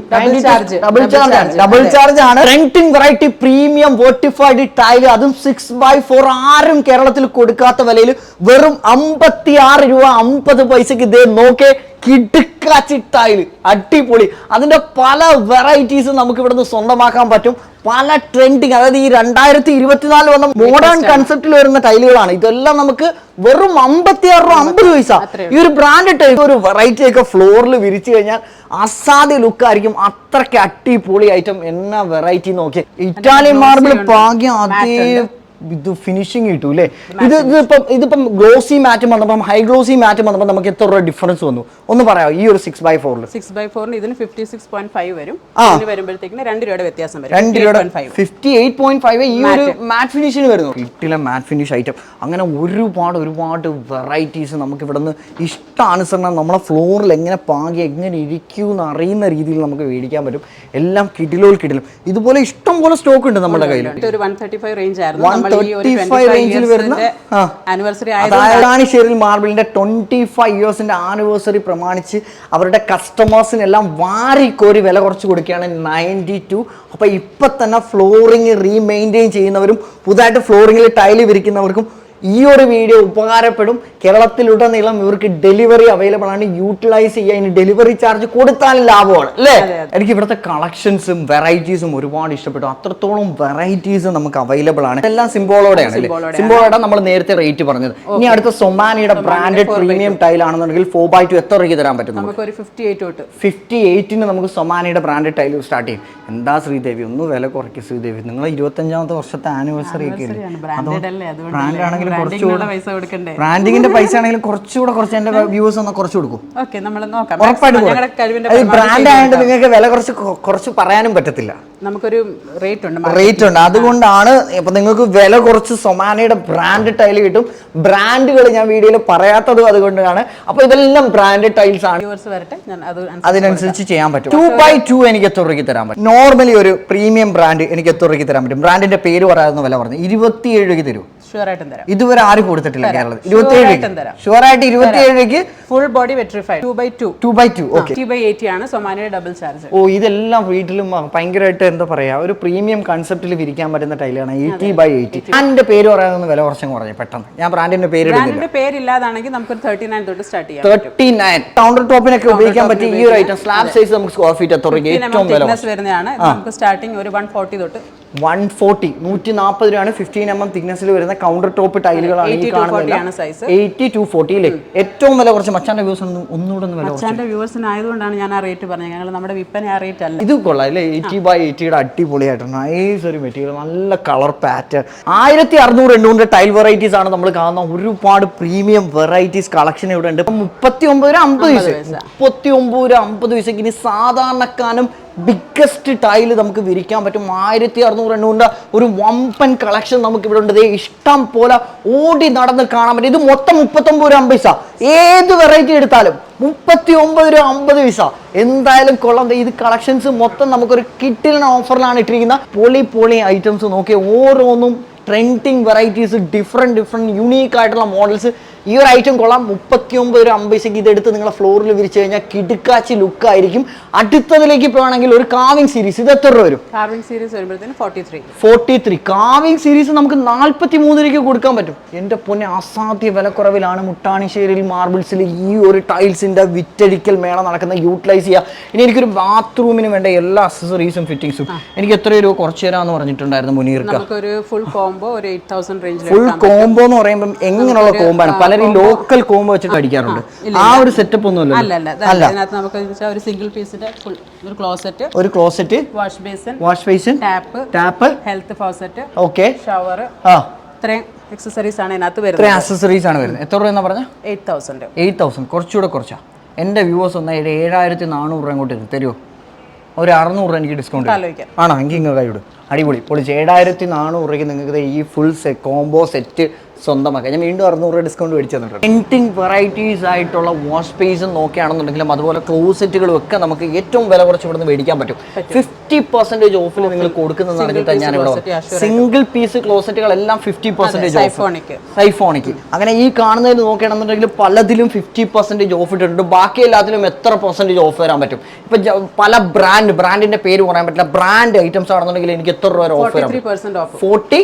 double charge ആണ് ഡബിൾ ചാർജ് ആണ്. Trending variety premium vitrified tile അതും സിക്സ് ബൈ ഫോർ ആരും കേരളത്തിൽ കൊടുക്കാത്ത വിലയിൽ വെറും അമ്പത്തി ആറ് രൂപ അമ്പത് പൈസക്ക് ഇതേ നോക്കേ. കിടുക്കാച്ചി ടൈൽ അടിപൊളി. അതിന്റെ പല വെറൈറ്റീസ് നമുക്ക് ഇവിടുന്ന് സ്വന്തമാക്കാൻ പറ്റും. പല ട്രെൻഡിങ് അതായത് ഈ രണ്ടായിരത്തി ഇരുപത്തിനാല് വന്ന മോഡേൺ കൺസെപ്റ്റിൽ വരുന്ന ടൈലുകളാണ്. ഇതെല്ലാം നമുക്ക് വെറും അമ്പത്തി ആറ് രൂപ അമ്പത് പൈസ. ഈ ഒരു ബ്രാൻഡ് ടൈപ്പ് ഒരു വെറൈറ്റി ഒക്കെ ഫ്ലോറിൽ വിരിച്ചു കഴിഞ്ഞാൽ അസാധ്യ ലുക്ക് ആയിരിക്കും. അത്രയ്ക്ക് അടിപൊളി ഐറ്റം എന്ന വെറൈറ്റി നോക്കി ഇറ്റാലിയൻ മാർബിൾ ഭാഗ്യം അതേ. ഇത് ഫിനിഷിങ് കിട്ടും അല്ലേ ഇത് ഇതിപ്പം ഇതിപ്പം ഗ്ലോസി മാറ്റ് വന്നപ്പം ഹൈ ഗ്ലോസി മാറ്റ് വന്നപ്പോൾ നമുക്ക് എത്ര രൂപ ഡിഫറൻസ് വന്നു? ഒന്ന് പറയാം ഈ ഒരു സിക്സ് ബൈ ഫോറിൽ സിക്സ് ബൈ ഫോറിന് ഇതിന് ഫിഫ്റ്റി സിക്സ് പോയിന്റ് ഫൈവ് വരും. വരുമ്പോഴത്തേക്കിന് രണ്ട് രൂപയുടെ വ്യത്യാസം വരും. രണ്ട് രൂപയുടെ ഫിഫ്റ്റി എയ്റ്റ് പോയിന്റ് ഫൈവ് ഈ ഒരു മാറ്റ് ഫിനിഷിന് വരുന്നു. കിട്ടില്ല മാറ്റ് ഫിനിഷ് ഐറ്റം അങ്ങനെ ഒരുപാട് ഒരുപാട് വെറൈറ്റീസ് നമുക്ക് ഇവിടെ നിന്ന് ഇഷ്ടാനുസരണം നമ്മളെ ഫ്ലോറിൽ എങ്ങനെ പാകി എങ്ങനെ ഇരിക്കൂ എന്ന് അറിയുന്ന രീതിയിൽ നമുക്ക് മേടിക്കാൻ പറ്റും. എല്ലാം കിടിലോൾ കിടിലും. ഇതുപോലെ ഇഷ്ടം പോലെ സ്റ്റോക്ക് ഉണ്ട് നമ്മുടെ കയ്യിൽ ഒരു വൺ തേർട്ടി ഫൈവ് റേഞ്ച് ആയിരുന്നു. നമ്മൾ ഈ ഒരു 135 റേഞ്ചിൽ വരുന്ന ആനിവേഴ്സറി അതാണ് മാർബിളിന്റെ ട്വന്റി ഫൈവ് ഇയേഴ്സിന്റെ ആനിവേഴ്സറി പ്രമാണിച്ച് അവരുടെ കസ്റ്റമേഴ്സിനെല്ലാം വാരി വാരിക്കോരി വില കുറച്ച് കൊടുക്കുകയാണ് നയന്റി ടു അപ്പൊ ഇപ്പൊ തന്നെ ഫ്ലോറിങ് റീമെയിന്റെയിൻ ചെയ്യുന്നവരും പുതുതായിട്ട് ഫ്ലോറിങ്ങിൽ ടൈൽ വിരിക്കുന്നവർക്കും ഈ ഒരു വീഡിയോ ഉപകാരപ്പെടും. കേരളത്തിലുടനീളം ഇവർക്ക് ഡെലിവറി അവൈലബിൾ ആണ്. യൂട്ടിലൈസ് ചെയ്യാൻ ഇനി ഡെലിവറി ചാർജ് കൊടുത്താൽ ലാഭമാണ് അല്ലേ? എനിക്ക് ഇവിടുത്തെ കളക്ഷൻസും വെറൈറ്റീസും ഒരുപാട് ഇഷ്ടപ്പെട്ടു. അത്രത്തോളം വെറൈറ്റീസ് നമുക്ക് അവൈലബിൾ ആണ്. എല്ലാം സിംബോളോടെയാണ് സിംബോളോടെ നമ്മൾ നേരത്തെ റേറ്റ് പറഞ്ഞത്. ഇനി അടുത്ത സൊമാനിയുടെ ബ്രാൻഡഡ് പ്രീമിയം ടൈൽ ആണെന്നുണ്ടെങ്കിൽ ഫോർ ബൈ ടു എത്ര രൂപയ്ക്ക് തരാൻ പറ്റും നമുക്ക്? ഫിഫ്റ്റി എയ്റ്റിന് നമുക്ക് സൊമാനിയുടെ ബ്രാൻഡഡ് ടൈൽ സ്റ്റാർട്ട് ചെയ്യും. എന്താ ശ്രീദേവി? ഒന്ന് വില കുറയ്ക്കും ശ്രീദേവി. നിങ്ങൾ ഇരുപത്തഞ്ചാമത്തെ വർഷത്തെ ആനിവേഴ്സറി ഒക്കെ ബ്രാൻഡ് ആണെങ്കിലും കുറച്ചുകൂടെ പൈസ കൊടുക്കണ്ടേ? ബ്രാൻഡിങ്ങിന്റെ പൈസ ആണെങ്കിലും കുറച്ചുകൂടെ കുറച്ച് എന്റെ വ്യൂസ് ഒന്ന് കുറച്ച് കൊടുക്കും. ഓക്കെ നമ്മൾ നോക്കാം. ഉറപ്പായിട്ട് ബ്രാൻഡ് ആയതുകൊണ്ട് നിങ്ങൾക്ക് വില കുറച്ച് കുറച്ച് പറയാനും പറ്റത്തില്ല. നമുക്കൊരു റേറ്റ് ഉണ്ട് റേറ്റ് ഉണ്ട്. അതുകൊണ്ടാണ് ഇപ്പൊ നിങ്ങൾക്ക് വില കുറച്ച് സൊമാനയുടെ ബ്രാൻഡ് ടൈൽ കിട്ടും. ബ്രാൻഡുകൾ ഞാൻ വീഡിയോയിൽ പറയാത്തതും അതുകൊണ്ടാണ്. അപ്പൊ ഇതെല്ലാം ബ്രാൻഡ് ടൈൽസ് ആണ്. അതിനനുസരിച്ച് ചെയ്യാൻ പറ്റും. ടു ബൈ ടു എനിക്ക് എത്ര രൂപയ്ക്ക് തരാൻ പറ്റും? നോർമലി ഒരു പ്രീമിയം ബ്രാൻഡ് എനിക്ക് എത്ര രൂപയ്ക്ക് തരാൻ പറ്റും? ബ്രാൻഡിന്റെ പേര് പറയാതെന്ന് വില പറഞ്ഞു ഇരുപത്തിയേഴ് രൂപയ്ക്ക് തരൂ. ഷുവർ ആയിട്ടും തരാം. ഇതുവരെ ആരും കൊടുത്തിട്ടില്ല കേരളത്തിൽ. ഇരുപത്തിയേഴ് ആയിട്ടും രൂപയ്ക്ക് ആയിട്ട് ഇരുപത്തിയേഴ് രൂപയ്ക്ക് full body vitrified two by two two by two okay T by eighty ആണ്. സൊമാനിയുടെ ഡബിൾ ചാർജ് ഓ ഇതെല്ലാം വീട്ടിലും ഭയങ്കരമായിട്ട് എന്താ പറയാ ഒരു പ്രീമിയം കൺസെപ്റ്റിൽ വിരിക്കാൻ പറ്റുന്ന ടൈലാണ് എയ്റ്റി ബൈ എയ്റ്റി ബ്രാൻഡിന്റെ പേര് പറയാവുന്ന വില കുറച്ചും കുറഞ്ഞു. പെട്ടെന്ന്. ഞാൻ ബ്രാൻഡിന്റെ പേര് ബ്രാൻഡിന്റെ പേരില്ലാതാണെങ്കിൽ നമുക്ക് തേർട്ടി നയൻ തൊട്ട് സ്റ്റാർട്ട് ചെയ്യാം തേർട്ടി നയൻ കൗണ്ടർ ടോപ്പിനൊക്കെ ഉപയോഗിക്കാൻ പറ്റിയ ഈ ഒരു ഐറ്റം സ്ലാബ് സൈസ് നമുക്ക് സ്ക്വയർ ഫീറ്റ് എത്ര ഏറ്റവും വില വരുന്നതാണ്. നമുക്ക് സ്റ്റാർട്ടിങ് ഒരു വൺ ഫോർട്ടി തൊട്ട് വൺ ഫോർട്ടി നൂറ്റി നാൽപ്പത് രൂപയാണ് ഫിഫ്റ്റീൻ എം എം തിക്നെസ്സിൽ വരുന്ന കൗണ്ടർ ടോപ്പ് ടൈലുകളാണ് ഈ 80 to 40 ആണ് കാണുന്നത്. എയ്റ്റി ടു ഫോർട്ടി അല്ലേ ഏറ്റവും വില കുറച്ച് മച്ചാന്റെ വ്യൂസ് ഒന്നും ഒന്നുകൂടെ ഒന്ന് വില കുറച്ച്. അച്ഛന്റെ വ്യൂവേഴ്സിന് ആയതുകൊണ്ടാണ് ഞാൻ ആ റേറ്റ് പറഞ്ഞത്. ഞങ്ങൾ നമ്മുടെ വിൽപ്പന ആ റേറ്റ് അല്ല. ഇത് കൊള്ളാം. അല്ലേ? എയ്റ്റി ബൈ എയ്റ്റിയുടെ അടിപൊളിയായിട്ട് നൈസ് ഒരു മെറ്റീരിയൽ നല്ല കളർ പാറ്റേൺ ആയിരത്തി അറുന്നൂറ് എണ്ണൂറിന്റെ ടൈൽ വെറൈറ്റീസ് ആണ് നമ്മൾ കാണുന്ന ഒരുപാട് പ്രീമിയം വെറൈറ്റീസ് കളക്ഷൻ ഇവിടെ ഉണ്ട്. മുപ്പത്തി ഒമ്പത് രൂപ അമ്പത് പൈസ. മുപ്പത്തി ഒമ്പത് രൂപ അമ്പത് പൈസക്ക് ഇനി സാധാരണക്കാനും ബിഗ്ഗസ്റ്റ് ടൈൽ നമുക്ക് വിരിക്കാൻ പറ്റും. ആയിരത്തി അറുന്നൂറ് എണ്ണൂറിന്റെ ഒരു വമ്പൻ കളക്ഷൻ നമുക്ക് ഇവിടെ ഉണ്ട്. ഇഷ്ടം പോലെ ഓടി നടന്ന് കാണാൻ പറ്റും. ഇത് മൊത്തം മുപ്പത്തൊമ്പത് രൂപ അമ്പത് പൈസ. ഏത് വെറൈറ്റി എടുത്താലും മുപ്പത്തി ഒമ്പത് രൂപ അമ്പത് പൈസ. എന്തായാലും കൊള്ളാം ഇത് കളക്ഷൻസ് മൊത്തം നമുക്കൊരു കിട്ടിലിന് ഓഫറിലാണ് ഇട്ടിരിക്കുന്ന പൊളി പൊളി ഐറ്റംസ് നോക്കിയ ഓരോന്നും trending varieties different different unique ആയിട്ടുള്ള മോഡൽസ് ഈ ഒരു ഐറ്റം കൊള്ളാം. മുപ്പത്തി ഒമ്പത് രൂപ അമ്പത് പൈസക്ക് ഇതെടുത്ത് നിങ്ങളെ ഫ്ലോറിൽ വിരിച്ചു കഴിഞ്ഞാൽ കിടുക്കാച്ചി ലുക്ക് ആയിരിക്കും. അടുത്തതിലേക്ക് പോവാണെങ്കിൽ ഒരു കാവിംഗ് സീരീസ് ഇത് എത്ര രൂപ വരും? സീരീസ് വരുമ്പോഴത്തേന് ഫോർട്ടി ത്രീ ഫോർട്ടി ത്രീ കാവിംഗ് സീരീസ് നമുക്ക് നാൽപ്പത്തി മൂന്ന് രൂപയ്ക്ക് കൊടുക്കാൻ പറ്റും. എന്റെ പൊന്നെ അസാധ്യ വിലക്കുറവിലാണ് മുട്ടാണിശ്ശേരിൽ മാർബിൾസിൽ ഈ ഒരു ടൈൽസിന്റെ വിറ്റഴിക്കൽ മേള നടക്കുന്ന യൂട്ടിലൈസ് ചെയ്യുക ഇനി എനിക്കൊരു ബാത്റൂമിന് വേണ്ട എല്ലാ അക്സസറീസും ഫിറ്റിംഗ്സും എനിക്ക് എത്ര രൂപ കുറച്ച് തരാമെന്ന് പറഞ്ഞിട്ടുണ്ടായിരുന്നു മുനീർക്ക്. ഫുൾ കോംബോ എന്ന് പറയുമ്പോൾ എങ്ങനെയുള്ള കോംബോ ആണ്? പലരും ലോക്കൽ കോംബോ വെച്ചിട്ട് അടിക്കാറുണ്ട്. ആ ഒരു സെറ്റപ്പ് ഒന്നും അല്ല അല്ല നമുക്ക് ഒരു സിംഗിൾ പീസിന്റെ ഒരു ക്ലോസറ്റ് ഒരു closet wash basin wash basin tap tap health faucet okay shower ആ. ഇത്രയും അക്സസറീസ് ആണ് ഇതിനകത്ത് ഇത്രയും വരുന്നത് അക്സസറീസ് ആണ് വരുന്നത്. എത്ര രൂപ എന്നാ പറഞ്ഞ? എയ്റ്റ് തൗസൻഡ് എയ്റ്റ് തൗസൻഡ് കുറച്ചുകൂടെ കുറച്ചാ. എന്റെ വ്യൂവേഴ്സ് ഒന്ന് ഒരു ഏഴായിരത്തി നാനൂറ് രൂപ ഇങ്ങോട്ട് തരും. തരുമോ ഒരു അറുന്നൂറ് രൂപ എനിക്ക് ഡിസ്കൗണ്ട് ആണോ? എങ്കിൽ ഇങ്ങ് കൈവിടും. അടിപൊളി. പൊളിച്ച് ഏഴായിരത്തി നാനൂറ് രൂപയ്ക്ക് നിങ്ങൾക്ക് ഈ ഫുൾ സെ കോംബോ സെറ്റ് സ്വന്തമാക്കാം. ഞാൻ വീണ്ടും അറുന്നൂറ് രൂപ ഡിസ്കൗണ്ട് മേടിച്ചു തന്നിട്ടുണ്ട്. പ്രിന്റിംഗ് വെറൈറ്റീസ് ആയിട്ടുള്ള വാഷ് സ്പേസും നോക്കുകയാണെന്നുണ്ടെങ്കിലും അതുപോലെ ക്ലോസറ്റുകളും ഒക്കെ നമുക്ക് ഏറ്റവും വില കുറച്ച് ഇവിടുന്ന് മേടിക്കാൻ പറ്റും. ഫിഫ്റ്റി പെർസെന്റേജ് ഓഫിൽ നിങ്ങൾ കൊടുക്കുന്നതാണെങ്കിൽ ഞാൻ ഇവിടെ സിംഗിൾ പീസ് ക്ലോസറ്റുകളെല്ലാം ഫിഫ്റ്റി പെർസെന്റേജ് ഓഫ് സൈഫോണിക്ക് അങ്ങനെ ഈ കാണുന്നതിൽ നോക്കുകയാണെന്നുണ്ടെങ്കിൽ പലതിലും ഫിഫ്റ്റി പെർസെന്റേജ് ഓഫ് ഇട്ടിട്ടുണ്ട്. ബാക്കി എല്ലാത്തിലും എത്ര പെർസെന്റേജ് ഓഫ് വരാൻ പറ്റും? ഇപ്പൊ പല ബ്രാൻഡ് ബ്രാൻഡിന്റെ പേര് പറയാൻ പറ്റില്ല. ബ്രാൻഡ് ഐറ്റംസ് ആണെന്നുണ്ടെങ്കിൽ എനിക്ക് എത്ര രൂപ of of forty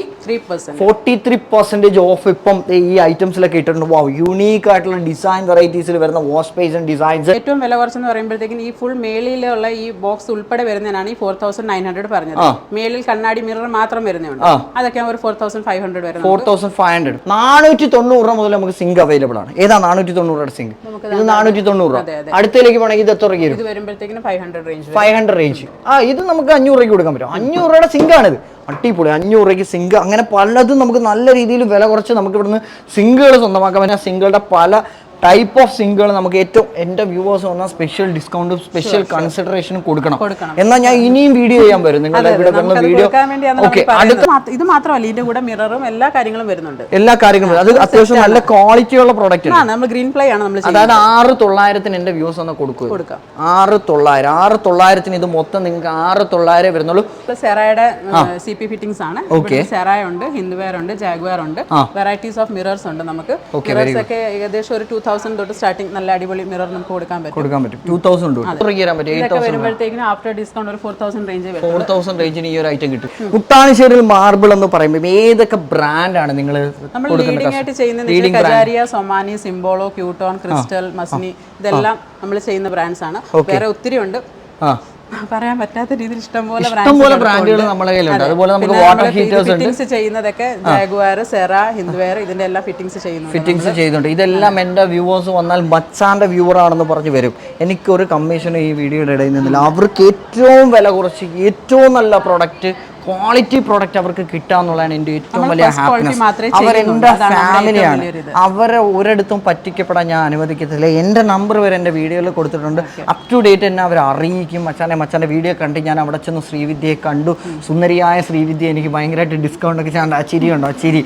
forty three percentage of ഇപ്പം ഈ ഐറ്റംസിലൊക്കെ ഇട്ടിട്ടുണ്ട്. വാ യൂണീക്ക് ആയിട്ടുള്ള ഡിസൈൻ വെറൈറ്റീസിൽ വരുന്ന വാഷ് പേജ് ഡിസൈൻസ് ഏറ്റവും വില കുറച്ചെന്ന് പറയുമ്പോഴത്തേക്കും ഈ ഫുൾ മേളിലുള്ള ഈ ബോക്സ് ഉൾപ്പെടെ വരുന്നതിനാണ് ഈ ഫോർ തൗസൻഡ് നയൻ ഹൺഡ്രഡ് പറഞ്ഞത്. മേളിൽ കണ്ണാടി മിറർ മാത്രം വരുന്നുണ്ട്. അതൊക്കെ ഒരു ഫോർ തൗസൻഡ് ഫൈവ് ഹൺഡ്രഡ് വരുന്നത് ഫോർ തൗസൻഡ് ഫൈവ് ഹൺഡ്രഡ്. നാനൂറ്റി തൊണ്ണൂറ് രൂപ മുതൽ നമുക്ക് സിങ്ക് അവൈലബിൾ ആണ്. ഏതാ നാനൂറ്റി തൊണ്ണൂറ് സിങ്ക് ഇത് നാനൂറ്റി തൊണ്ണൂറ് രൂപ. അടുത്തേക്ക് പോകണമെങ്കിൽ ഇത് എത്ര രൂപ ഇത് വരുമ്പോഴത്തേക്കും five hundred range five hundred range ആ ഇത് നമുക്ക് അഞ്ഞൂറ് രൂപയ്ക്ക് കൊടുക്കാൻ പറ്റും. അഞ്ഞൂറ് രൂപയുടെ സിങ്കാണിത് അടിപൊളി. അഞ്ഞൂറ് രൂപയ്ക്ക് സിങ്ക് അങ്ങനെ പലതും നമുക്ക് നല്ല രീതിയിൽ വില കുറച്ച് നമുക്ക് ഇവിടുന്ന് സിങ്കുകൾ സ്വന്തമാക്കാൻ പറ്റും. സിങ്കുകളുടെ പല ടൈപ്പ് ഓഫ് സിംഗിൾ നമുക്ക് ഏറ്റവും എന്റെ വ്യൂവേഴ്സ് വന്നാൽ സ്പെഷ്യൽ ഡിസ്കൗണ്ടും സ്പെഷ്യൽ കൺസിഡറേഷനും കൊടുക്കണം. എന്നാൽ ഞാൻ ഇനിയും വീഡിയോ ചെയ്യാൻ വരും. നിങ്ങളുടെ ഇവിടെ വന്ന വീഡിയോ ഇത് മാത്രമല്ല ഇതിന്റെ കൂടെ മിററും എല്ലാ കാര്യങ്ങളും വരുന്നുണ്ട്. എല്ലാ കാര്യങ്ങളും അത് അത്യാവശ്യം നല്ല ക്വാളിറ്റിയുള്ള പ്രോഡക്റ്റ് ആണ് നമ്മൾ ഗ്രീൻ പ്ലേ ആണ് നമ്മൾ അതായത് ആറ് തൊള്ളായിരത്തിന് എന്റെ വ്യൂസ് ഒന്ന് കൊടുക്കുക. കൊടുക്കാം. ആറ് തൊള്ളായിരം. ആറ് തൊള്ളായിരത്തിന് ഇത് മൊത്തം നിങ്ങൾക്ക് ആറ് തൊള്ളായിരം വരുന്നുള്ളൂ. സെറായുടെ സി പി ഫിറ്റിംഗ്സ് ആണ്. ഓക്കെ സെറായ ഉണ്ട് ഹിന്ദുവെയർ ഉണ്ട് ജാഗ്വയർ ഉണ്ട് വെറൈറ്റീസ് ഓഫ് മിറേഴ്സ് ഉണ്ട് നമുക്ക്. മിറേഴ്സ് ഒക്കെ ഏകദേശം ഒരു ടൂ തൗസൻഡ് തൊട്ട് സ്റ്റാർട്ടിംഗ് നല്ല അടിപൊളി മിറർ നമുക്ക് കൊടുക്കാൻ പറ്റും. കൊടുക്കാൻ പറ്റും. ടൂ തൗസൻഡ് ഇതൊക്കെ ആഫ്റ്റർ ഡിസ്കൗണ്ട് ഒരു four thousand range four thousand റേഞ്ചിന് ഈ ഒരു ഐറ്റം കിട്ടും. മുട്ടാണിശ്ശേരിയിൽ മാർബിൾ എന്ന് പറയുമ്പോൾ ഏതൊക്കെ ബ്രാൻഡാണ് നിങ്ങൾ നമ്മൾ ലീഡിംഗ് ആയിട്ട് ചെയ്യുന്ന കജാരിയ സൊമാനി സിംബോളോ ക്യൂട്ടോൺ ക്രിസ്റ്റൽ മസ്നി ഇതെല്ലാം നമ്മൾ ചെയ്യുന്ന ബ്രാൻഡ്സ് ആണ്. വേറെ ഒത്തിരി ഉണ്ട്. ആ. പറയാൻ പറ്റാത്ത രീതിയിൽ ഇഷ്ടംപോലെ ഇഷ്ടംപോലെ ബ്രാൻഡുകൾ നമ്മുടെ കയ്യിലുണ്ട്. അതുപോലെ നമുക്ക് വാട്ടർ ഹീറ്റേഴ്സ് ഉണ്ട്. ഫിറ്റിംഗ്സ് ചെയ്യുന്നതൊക്കെ ജാഗ്വാർ സെറ ഹിന്ദുവെയർ ഇതിന്റെ എല്ലാം ഫിറ്റിംഗ്സ് ചെയ്യുന്നു ഫിറ്റിംഗ്സ് ചെയ്യുന്നുണ്ട്. ഇതെല്ലാം എന്റെ വ്യൂവേഴ്സ് വന്നാൽ മച്ചാന്റെ വ്യൂവർ ആണെന്ന് പറഞ്ഞ് വരും. എനിക്കൊരു കമ്മീഷനും ഈ വീഡിയോയുടെ ഇടയിൽ നിന്നില്ല. അവർക്ക് ഏറ്റവും വില കുറച്ച് ഏറ്റവും നല്ല പ്രൊഡക്റ്റ് ക്വാളിറ്റി പ്രോഡക്റ്റ് അവർക്ക് കിട്ടുക എന്നുള്ളതാണ് എന്റെ ഏറ്റവും വലിയ ഹാപ്പിനെസ് അവരെന്റെ ഫാമിലിയാണ്. അവരെ ഒരിടത്തും പറ്റിക്കപ്പെടാൻ ഞാൻ അനുവദിക്കത്തില്ല. എന്റെ നമ്പർ വരെ എന്റെ വീഡിയോയിൽ കൊടുത്തിട്ടുണ്ട്. അപ് ടു ഡേറ്റ് എന്നെ അവർ അറിയിക്കും. മച്ചാനെ മച്ചാന്റെ വീഡിയോ കണ്ട് ഞാൻ അവിടെ ചെന്ന് ശ്രീവിദ്യയെ കണ്ടു. സുന്ദരിയായ ശ്രീവിദ്യ എനിക്ക് ഭയങ്കരമായിട്ട് ഡിസ്കൗണ്ട് ഒക്കെ ചെയ്യാൻ ആ ചിരി ഉണ്ടോ? ആ ചിരി.